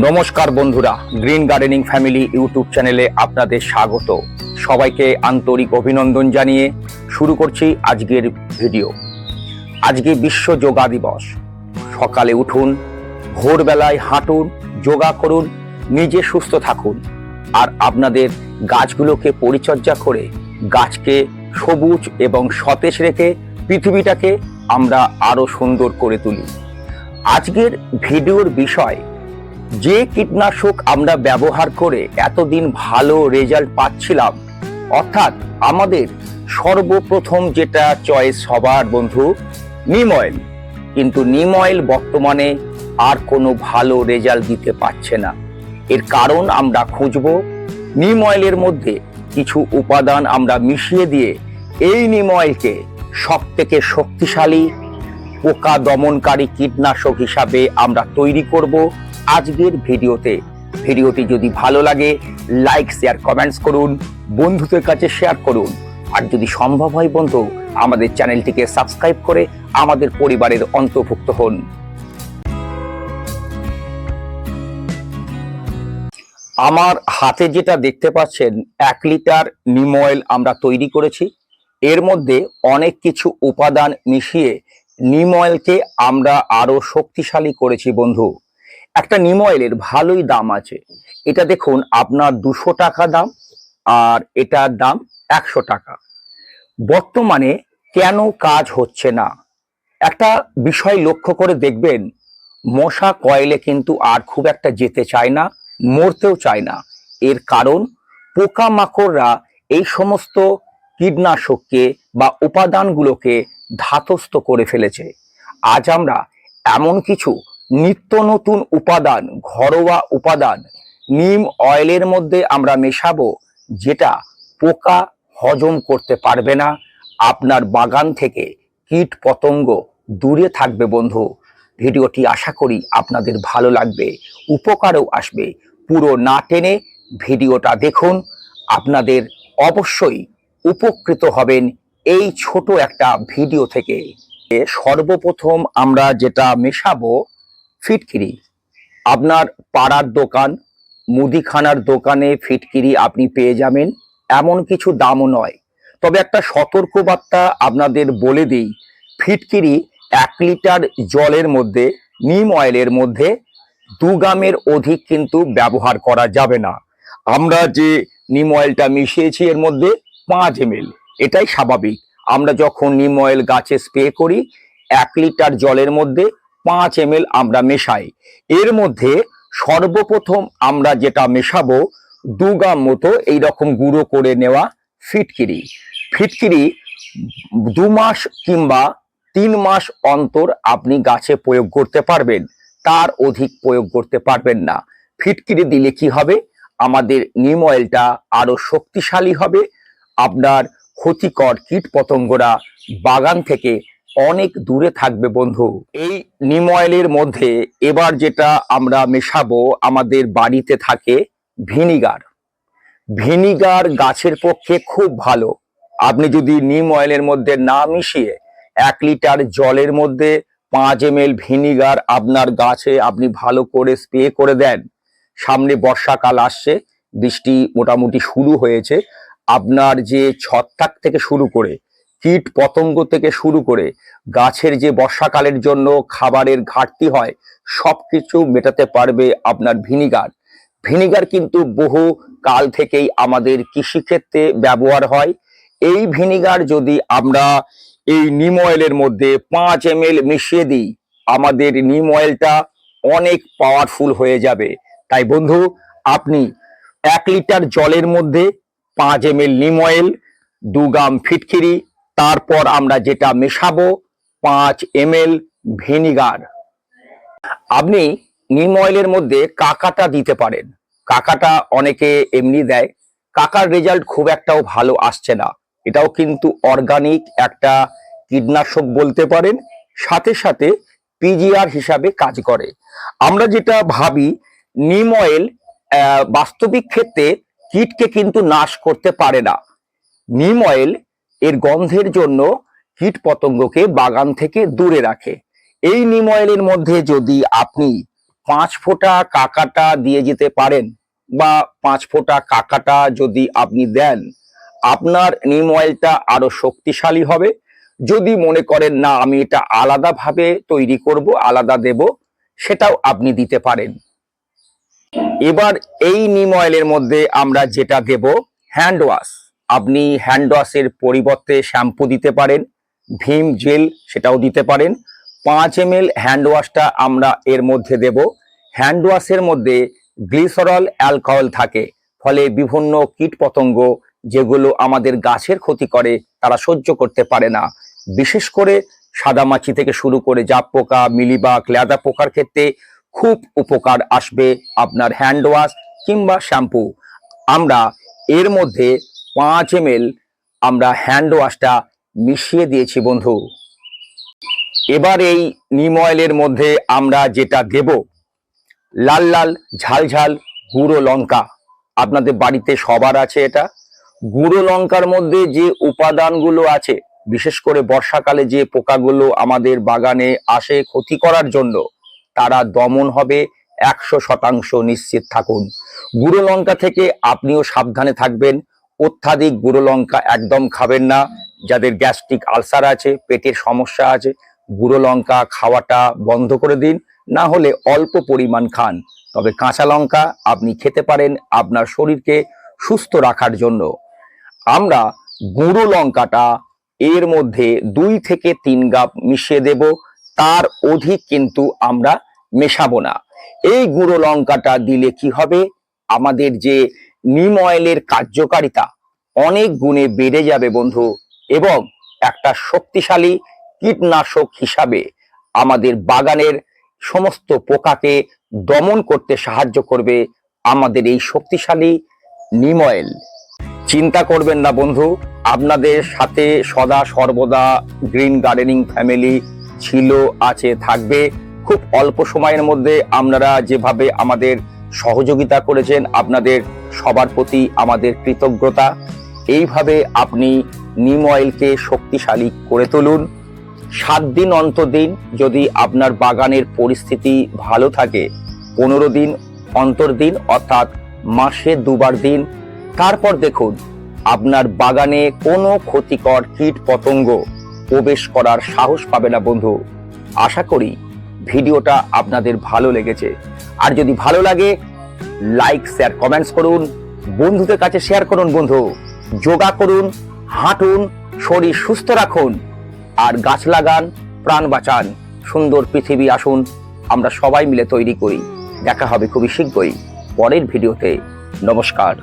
নমস্কার বন্ধুরা, green gardening family YouTube চ্যানেলে আপনাদের স্বাগত। সবাইকে আন্তরিক অভিনন্দন জানিয়ে শুরু করছি আজকের ভিডিও। আজকে বিশ্ব যোগা দিবস। সকালে উঠুন, ভোরবেলায় হাঁটুন, যোগা করুন, নিজে সুস্থ থাকুন। আর আপনাদের গাছগুলোকে পরিচর্যা করে গাছকে সবুজ এবং সতেজ রেখে পৃথিবীটাকে আমরা আরও সুন্দর করে তুলি। আজকের ভিডিওর বিষয় যে কীটনাশক আমরা ব্যবহার করে এতদিন ভালো রেজাল্ট পাচ্ছিলাম, অর্থাৎ আমাদের সর্বপ্রথম যেটা চয়েস সবার বন্ধু নিম অয়েল কিন্তু নিম অয়েল বর্তমানে আর কোনো ভালো রেজাল্ট দিতে পারছে না। এর কারণ আমরা খুঁজব নিম অয়েলের মধ্যে কিছু উপাদান আমরা মিশিয়ে দিয়ে এই নিম অয়েলকে সব থেকে শক্তিশালী পোকা দমনকারী কীটনাশক হিসাবে আমরা তৈরি করব। আজকের ভিডিওতে। ভিডিওটি যদি ভালো লাগে লাইক শেয়ার কমেন্টস করুন, বন্ধুদের কাছে শেয়ার করুন। আর যদি সম্ভব হয় বন্ধু, আমাদের চ্যানেলটিকে সাবস্ক্রাইব করে আমাদের পরিবারের অন্তর্ভুক্ত হন। আমার হাতে যেটা দেখতে পাচ্ছেন, এক লিটার নিম অয়েল আমরা তৈরি করেছি। এর মধ্যে অনেক কিছু উপাদান মিশিয়ে নিম অয়েলকে আমরা আরও শক্তিশালী করেছি বন্ধু। একটা নিম অয়েলের ভালোই দাম আছে। এটা দেখুন, আপনার দুশো টাকা দাম আর এটার দাম একশো টাকা। বর্তমানে কেন কাজ হচ্ছে না? একটা বিষয় লক্ষ্য করে দেখবেন, মশা কয়েলে কিন্তু আর খুব একটা যেতে চায় না, মরতেও চায় না। এর কারণ, পোকামাকড়রা এই সমস্ত কীটনাশককে বা উপাদানগুলোকে ধাতস্থ করে ফেলেছে। আজ আমরা এমন কিছু নিত্য নতুন উপাদান, ঘরোয়া উপাদান। নিম অয়েলের মধ্যে আমরা মেশাবো, যেটা পোকা হজম করতে পারবে না। আপনার বাগান থেকে কীট পতঙ্গ দূরে থাকবে বন্ধু। ভিডিওটি আশা করি আপনাদের ভালো লাগবে, উপকারও আসবে। পুরো না টেনে ভিডিওটা দেখুন। আপনাদের অবশ্যই উপকৃত হবেন এই ছোট একটা ভিডিও থেকে। সর্বপ্রথম আমরা যেটা মেশাবো ফিটকিরি। আপনার পাড়ার দোকান, মুদিখানার দোকানে ফিটকিরি আপনি পেয়ে যাবেন, এমন কিছু দামও নয়। তবে একটা সতর্কবার্তা আপনাদের বলে দিই, ফিটকিরি এক লিটার জলের মধ্যে, নিম অয়েলের মধ্যে দু গ্রামের অধিক কিন্তু ব্যবহার করা যাবে না। আমরা যে নিম অয়েলটা মিশিয়েছি এর মধ্যে পাঁচ এম এটাই স্বাভাবিক। আমরা যখন নিম অয়েল গাছে স্প্রে করি, এক লিটার জলের মধ্যে পাঁচ এম আমরা মেশাই। এর মধ্যে সর্বপ্রথম আমরা যেটা মেশাবো দু গ্রাম মতো এইরকম গুঁড়ো করে নেওয়া ফিটকিরি। ফিটকিরি দু মাস কিংবা তিন মাস অন্তর আপনি গাছে প্রয়োগ করতে পারবেন, তার অধিক প্রয়োগ করতে পারবেন না। ফিটকিরি দিলে কি হবে? আমাদের নিম অয়েলটা আরও শক্তিশালী হবে। আপনার ক্ষতিকর কীট পতঙ্গরা বাগান থেকে অনেক দূরে থাকবে বন্ধু। এই নিম অয়েলের মধ্যে এবার যেটা আমরা মেশাবো আমাদের বাড়িতে থাকে ভিনিগার। ভিনিগার গাছের পক্ষে খুব ভালো। আপনি যদি নিম অয়েলের মধ্যে না মিশিয়ে এক লিটার জলের মধ্যে পাঁচ এম ভিনিগার আপনার গাছে আপনি ভালো করে স্প্রে করে দেন, সামনে বর্ষাকাল আসছে, বৃষ্টি মোটামুটি শুরু হয়েছে, আপনার যে ছত্রাক থেকে শুরু করে কীট পতঙ্গ থেকে শুরু করে গাছের যে বর্ষাকালের জন্য খাবারের ঘাটতি হয়, সবকিছু মেটাতে পারবে আপনার ভিনিগার। ভিনিগার কিন্তু বহু কাল থেকেই আমাদের কৃষিক্ষেত্রে ব্যবহার হয়। এই ভিনিগার যদি আমরা এই নিম অয়েলের মধ্যে পাঁচ এম মিশিয়ে দিই, আমাদের নিম অয়েলটা অনেক পাওয়ারফুল হয়ে যাবে। তাই বন্ধু, আপনি এক লিটার জলের মধ্যে পাঁচ এম নিম অয়েল, দু গ্রাম ফিটকিরি তারপর আমরা যেটা মেশাবো, পাঁচ এম ভিনিগার। আপনি নিম অয়েলের মধ্যে কাকাটা দিতে পারেন। কাকাটা অনেকে এমনি দেয়। কাকার রেজাল্ট খুব একটাও ভালো আসছে না। এটাও কিন্তু অর্গানিক একটা কীটনাশক বলতে পারেন। সাথে সাথে পিজিআর হিসাবে কাজ করে। আমরা যেটা ভাবি, নিম অয়েল বাস্তবিক ক্ষেত্রে কীটকে কিন্তু নাশ করতে পারে না। নিম অয়েল এর গন্ধের জন্য কীট পতঙ্গকে বাগান থেকে দূরে রাখে। এই নিম অয়েলের মধ্যে যদি আপনি পাঁচ ফোঁটা কাকাটা দিয়ে যেতে পারেন বা পাঁচ ফোঁটা কাকাটা যদি আপনি দেন, আপনার নিম অয়েলটা আরও শক্তিশালী হবে। যদি মনে করেন, না, আমি এটা আলাদাভাবে তৈরি করব, আলাদা দেব, সেটাও আপনি দিতে পারেন। এবার এই নিম অয়েলের মধ্যে আমরা যেটা দেব, হ্যান্ড ওয়াশ। আপনি হ্যান্ড ওয়াশের পরিবর্তে শ্যাম্পু দিতে পারেন, ভীম জেল সেটাও দিতে পারেন। পাঁচ এম এল হ্যান্ড ওয়াশটা আমরা এর মধ্যে দেব। হ্যান্ড ওয়াশের মধ্যে গ্লিসারল অ্যালকোহল থাকে, ফলে বিভিন্ন কীট পতঙ্গ যেগুলো আমাদের গাছের ক্ষতি করে, তারা সহ্য করতে পারে না। বিশেষ করে সাদামাছি থেকে শুরু করে জাপ পোকা, মিলিবাগ, লেদা পোকার ক্ষেত্রে খুব উপকার আসবে আপনার হ্যান্ড ওয়াশ কিংবা শ্যাম্পু আমরা এর মধ্যে পাঁচ এম আমরা হ্যান্ড ওয়াশটা মিশিয়ে দিয়েছি বন্ধু। এবার এই নিম অয়েলের মধ্যে আমরা যেটা দেব, লাল লাল ঝাল ঝাল গুঁড়ো লঙ্কা। আপনাদের বাড়িতে সবার আছে এটা। গুঁড়ো লঙ্কার মধ্যে যে উপাদানগুলো আছে, বিশেষ করে বর্ষাকালে যে পোকাগুলো আমাদের বাগানে আসে ক্ষতি করার জন্য, তারা দমন হবে একশো শতাংশ নিশ্চিত থাকুন। গুঁড়ো লঙ্কা থেকে আপনিও সাবধানে থাকবেন। অত্যাধিক গুঁড়ো লঙ্কা একদম খাবেন না। যাদের গ্যাস্ট্রিক আলসার আছে, পেটের সমস্যা আছে, গুঁড়ো লঙ্কা খাওয়াটা বন্ধ করে দিন। না হলে অল্প পরিমাণ খান। তবে কাঁচা লঙ্কা আপনি খেতে পারেন আপনার শরীরকে সুস্থ রাখার জন্য। আমরা গুঁড়ো লঙ্কাটা এর মধ্যে দুই থেকে তিন গাপ মিশিয়ে দেব। তার অধিক কিন্তু আমরা মেশাবো না। এই গুঁড়ো লঙ্কাটা দিলে কি হবে? আমাদের যে নিম অয়েলের কার্যকারিতা অনেক গুণে বেড়ে যাবে বন্ধু এবং একটা শক্তিশালী কীটনাশক হিসাবে আমাদের বাগানের সমস্ত পোকাকে দমন করতে সাহায্য করবে আমাদের এই শক্তিশালী নিম অয়েল চিন্তা করবেন না বন্ধু, আপনাদের সাথে সদা সর্বদা গ্রিন গার্ডেনিং ফ্যামিলি ছিল, আছে, থাকবে। খুব অল্প সময়ের মধ্যে আপনারা যেভাবে আমাদের সহযোগিতা করেছেন আপনাদের সবার প্রতি আমাদের কৃতজ্ঞতা। এইভাবে আপনি নিম অয়েলকে শক্তিশালী করে তুলুন। সাত দিন অন্তর দিন যদি আপনার বাগানের পরিস্থিতি ভালো থাকে, পনেরো দিন অন্তর দিন অর্থাৎ মাসে দুবার দিন। তারপর দেখুন, আপনার বাগানে কোনো ক্ষতিকর কীট পতঙ্গ প্রবেশ করার সাহস পাবে না বন্ধু। আশা করি ভিডিওটা আপনাদের ভালো লেগেছে। আর যদি ভালো লাগে লাইক শেয়ার কমেন্টস করুন, বন্ধুদের কাছে শেয়ার করুন বন্ধু। যোগা করুন, হাঁটুন, শরীর সুস্থ রাখুন, আর গাছ লাগান, প্রাণ বাঁচান। সুন্দর পৃথিবী আসুন, আমরা সবাই মিলে তৈরি করি। দেখা হবে খুবই শীঘ্রই পরের ভিডিওতে। নমস্কার।